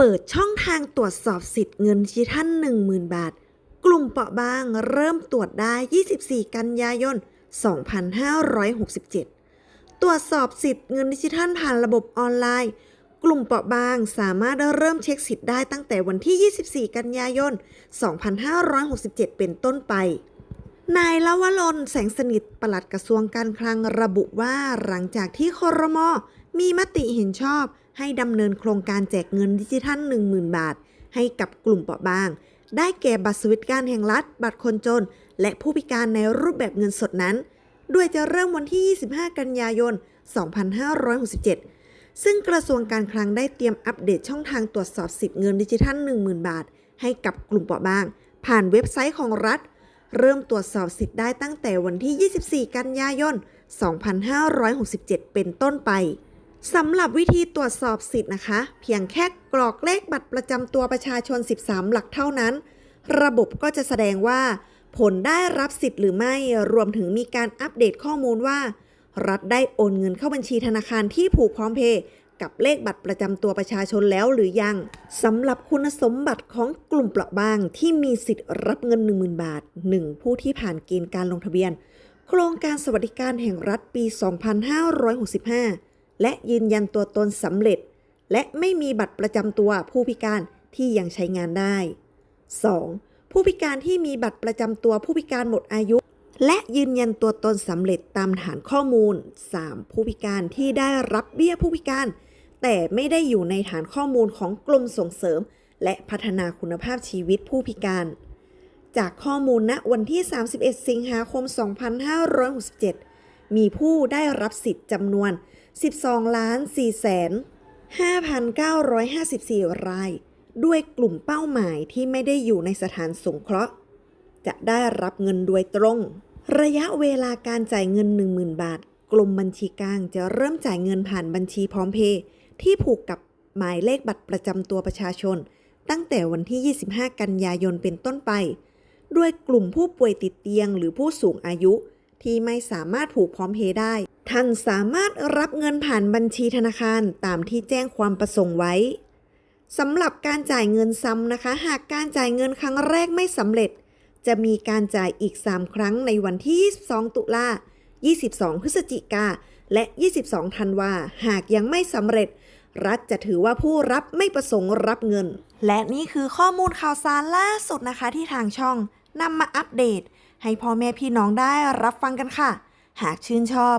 เปิดช่องทางตรวจสอบสิทธิ์เงินดิจิทัล10,000 บาท กลุ่มเปราะบางเริ่มตรวจได้ 24 กันยายน 2567 ตรวจสอบสิทธิ์เงินดิจิทัลผ่านระบบออนไลน์ กลุ่มเปราะบางสามารถเริ่มเช็คสิทธิ์ได้ตั้งแต่วันที่ 24 กันยายน 2567 เป็นต้นไปนายละวรนแสงสนิทปลัดกระทรวงการคลังระบุว่าหลังจากที่คอรมอ มีมติเห็นชอบให้ดำเนินโครงการแจกเงินดิจิทัล 10,000 บาท ให้กับกลุ่มเปราะบาง ได้แก่บัตรสวัสดิการแห่งรัฐ บัตรคนจน และผู้พิการในรูปแบบเงินสดนั้น โดยจะเริ่มวันที่ 25 กันยายน 2567 ซึ่งกระทรวงการคลังได้เตรียมอัปเดตช่องทางตรวจสอบสิทธิเงินดิจิทัล 10,000 บาท ให้กับกลุ่มเปราะบาง ผ่านเว็บไซต์ของรัฐ เริ่มตรวจสอบสิทธิ์ได้ตั้งแต่วันที่ 24 กันยายน 2567 เป็นต้นไป สำหรับวิธีตรวจสอบสิทธิ์นะคะ เพียงแค่กรอกเลขบัตรประจำตัวประชาชน 13 หลักเท่านั้น ระบบก็จะแสดงว่า ผลได้รับสิทธิ์หรือไม่รวมถึงมีการอัปเดตข้อมูลว่า รัฐได้โอนเงินเข้าบัญชีธนาคารที่ผูกพร้อมเพย์กับเลขบัตรประจำตัวประชาชนแล้วหรือยังสำหรับคุณสมบัติของกลุ่มเปราะบางที่มีสิทธิ์รับเงิน 10,000 บาท 1. ผู้ที่ผ่านเกณฑ์การลงทะเบียน โครงการสวัสดิการแห่งรัฐปี 2565 และยืนยันตัวตนสำเร็จ และไม่มีบัตรประจำตัวผู้พิการที่ยังใช้งานได้ 2. ผู้พิการที่มีบัตรประจำตัวผู้พิการหมดอายุ และยืนยันตัวตนสำเร็จตามฐานข้อมูล 3. ผู้พิการที่ได้รับเบี้ยผู้พิการ แต่ไม่ได้อยู่ในฐานข้อมูลของกรมส่งเสริม และพัฒนาคุณภาพชีวิตผู้พิการ จากข้อมูลณวันที่ 31 สิงหาคม 2567 มีผู้ได้รับสิทธิ์จำนวน 12ล้าน4แสน5,954 ราย ด้วยกลุ่มเป้าหมายที่ไม่ได้อยู่ในสถานสงเคราะห์ จะได้รับเงินโดยตรง ระยะเวลาการจ่ายเงิน 10,000 บาทกรมบัญชีกลางจะเริ่มจ่ายเงินผ่านบัญชีพร้อมเพย์ที่ผูกกับหมายเลขบัตรประจำตัวประชาชน ตั้งแต่วันที่ 25 กันยายนเป็นต้นไป ด้วยกลุ่มผู้ป่วยติดเตียงหรือผู้สูงอายุที่ไม่สามารถผูกพร้อมเพย์ได้ ท่านสามารถรับเงินผ่านบัญชีธนาคารตามที่แจ้งความประสงค์ไว้สำหรับการจ่ายเงินซ้ำนะคะ หากการจ่ายเงินครั้งแรกไม่สำเร็จ จะมีการจ่ายอีก 3 ครั้งในวันที่ 22 ตุลา 22 พฤศจิกา และ 22 ธันวา หากยังไม่สำเร็จ รัฐจะถือว่าผู้รับไม่ประสงค์รับเงิน และนี่คือข้อมูลข่าวสารล่าสุดนะคะที่ทางช่องนำมาอัปเดต ให้พ่อแม่พี่น้องได้รับฟังกันค่ะ หากชื่นชอบ